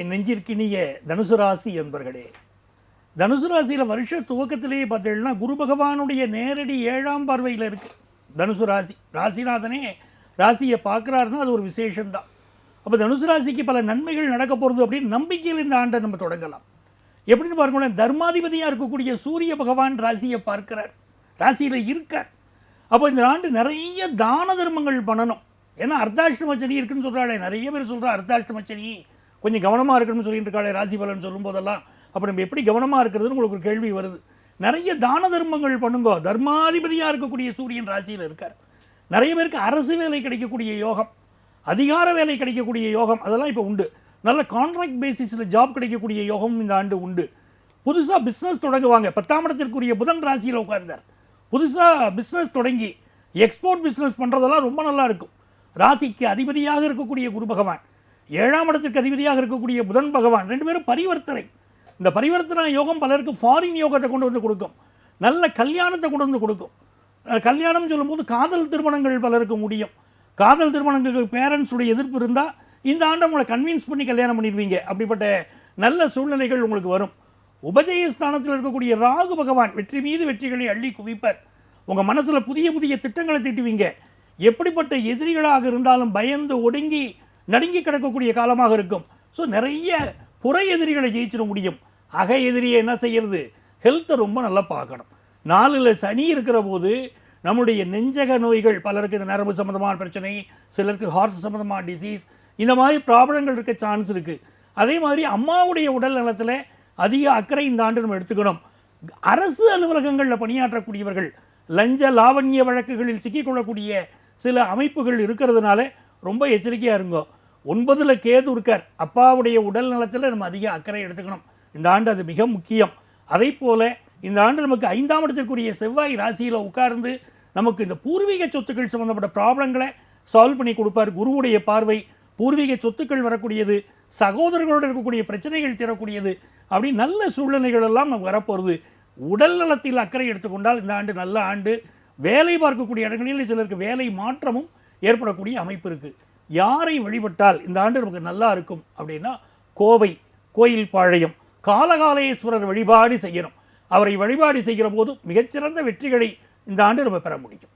என் நெஞ்சிற்கினிய தனுசு ராசி என்பர்களே தனுசு ராசியில் வருஷ துவக்கத்திலேயே பார்த்தீங்கன்னா குரு பகவானுடைய நேரடி ஏழாம் பார்வையில் இருக்கு. தனுசு ராசி ராசிநாதனே ராசியை பார்க்குறாருன்னா அது ஒரு விசேஷம்தான். அப்போ தனுசு ராசிக்கு பல நன்மைகள் நடக்க போகிறது அப்படின்னு நம்பிக்கையில் இந்த ஆண்டை நம்ம தொடங்கலாம். எப்படின்னு பார்க்கணும் தர்மாதிபதியாக இருக்கக்கூடிய சூரிய பகவான் ராசியை பார்க்கிறார். ராசியில் இருக்கார். அப்போ இந்த ஆண்டு நிறைய தான தர்மங்கள் பண்ணணும். ஏன்னா அர்த்தாஷ்டம சனி இருக்குன்னு சொல்கிறாளே நிறைய பேர் சொல்கிறா அர்த்தாஷ்டம சனி கொஞ்சம் கவனமாக இருக்கணும்னு சொல்லிட்டு இருக்காளே ராசி பலன் சொல்லும் போதெல்லாம் அப்போ நம்ம எப்படி கவனமாக இருக்கிறதுன்னு உங்களுக்கு ஒரு கேள்வி வருது. நிறைய தான தர்மங்கள் பண்ணுங்கோ. தர்மாதிபதியாக இருக்கக்கூடிய சூரியன் ராசியில் இருக்கார். நிறைய பேருக்கு அரசு வேலை கிடைக்கக்கூடிய யோகம் அதிகார வேலை கிடைக்கக்கூடிய யோகம் அதெல்லாம் இப்போ உண்டு. நல்ல கான்ட்ராக்ட் பேசிஸில் ஜாப் கிடைக்கக்கூடிய யோகம் இந்த ஆண்டு உண்டு. புதுசாக பிஸ்னஸ் தொடங்குவாங்க. பத்தாம் இடத்திற்குரிய புதன் ராசியில் உட்கார்ந்தார். புதுசாக பிஸ்னஸ் தொடங்கி எக்ஸ்போர்ட் பிஸ்னஸ் பண்ணுறதெல்லாம் ரொம்ப நல்லா இருக்கும். ராசிக்கு அதிபதியாக இருக்கக்கூடிய குரு பகவான் ஏழாம் இடத்துக்கு அதிபதியாக இருக்கக்கூடிய புதன் பகவான் ரெண்டு பேரும் பரிவர்த்தனை. இந்த பரிவர்த்தனை யோகம் பலருக்கு ஃபாரின் யோகத்தை கொண்டு வந்து கொடுக்கும். நல்ல கல்யாணத்தை கொண்டு வந்து கொடுக்கும். கல்யாணம் சொல்லும்போது காதல் திருமணங்கள் பலருக்கு முடியும். காதல் திருமணங்களுக்கு பேரண்ட்ஸுடைய எதிர்ப்பு இருந்தால் இந்த ஆண்டு உங்களை கன்வின்ஸ் பண்ணி கல்யாணம் பண்ணிடுவீங்க. அப்படிப்பட்ட நல்ல சூழ்நிலைகள் உங்களுக்கு வரும். உபஜய ஸ்தானத்தில் இருக்கக்கூடிய ராகு பகவான் வெற்றி மீது வெற்றிகளை அள்ளி குவிப்பர். உங்கள் மனசில் புதிய புதிய திட்டங்களை திட்டுவீங்க. எப்படிப்பட்ட எதிரிகளாக இருந்தாலும் பயந்து ஒடுங்கி நடுங்கி கிடக்கக்கூடிய காலமாக இருக்கும். ஸோ நிறைய புற எதிரிகளை ஜெயிச்சிட முடியும். அக எதிரியை என்ன செய்யறது? ஹெல்த்தை ரொம்ப நல்லா பார்க்கணும். நாலில் சனி இருக்கிற போது நம்முடைய நெஞ்சக நோய்கள் பலருக்கு இந்த நரம்பு சம்மந்தமான பிரச்சனை சிலருக்கு ஹார்ட் சம்மந்தமான டிசீஸ் இந்த மாதிரி ப்ராப்ளங்கள் இருக்க சான்ஸ் இருக்குது அதே மாதிரி அம்மாவுடைய உடல் நலத்தில் அதிக அக்கறை இந்த ஆண்டு நம்ம எடுத்துக்கணும். அரசு அலுவலகங்களில் பணியாற்றக்கூடியவர்கள் லஞ்ச லாவண்ய வழக்குகளில் சிக்கிக்கொள்ளக்கூடிய சில அமைப்புகள் இருக்கிறதுனால ரொம்ப எச்சரிக்கையாக இருங்கோ. ஒன்பதில் கேது இருக்கார் அப்பாவுடைய உடல் நலத்தில் நம்ம அதிக அக்கறை எடுத்துக்கணும். இந்த ஆண்டு அது மிக முக்கியம். அதே போல் இந்த ஆண்டு நமக்கு ஐந்தாம் இடத்திற்குரிய செவ்வாய் ராசியில் உட்கார்ந்து நமக்கு இந்த பூர்வீக சொத்துக்கள் சம்மந்தப்பட்ட ப்ராப்ளங்களை சால்வ் பண்ணி கொடுப்பார் குருவுடைய பார்வை. பூர்வீக சொத்துக்கள் வரக்கூடியது சகோதரர்களோடு இருக்கக்கூடிய பிரச்சனைகள் தீரக்கூடியது அப்படி நல்ல சூழ்நிலைகள் எல்லாம் நமக்கு வரப்போகிறது உடல் நலத்தில் அக்கறை எடுத்துக்கொண்டால் இந்த ஆண்டு நல்ல ஆண்டு. வேலை பார்க்கக்கூடிய இடங்களில் சிலருக்கு வேலை மாற்றமும் ஏற்படக்கூடிய அமைப்பு இருக்குது யாரை வழிபட்டால் இந்த ஆண்டு நமக்கு நல்லா இருக்கும் அப்படின்னா கோவை கோயில் பாளையம். காலகாலேஸ்வரர் வழிபாடு செய்யணும். அவரை வழிபாடு செய்கிற போது மிகச்சிறந்த வெற்றிகளை இந்த ஆண்டு நம்ம பெற முடியும்.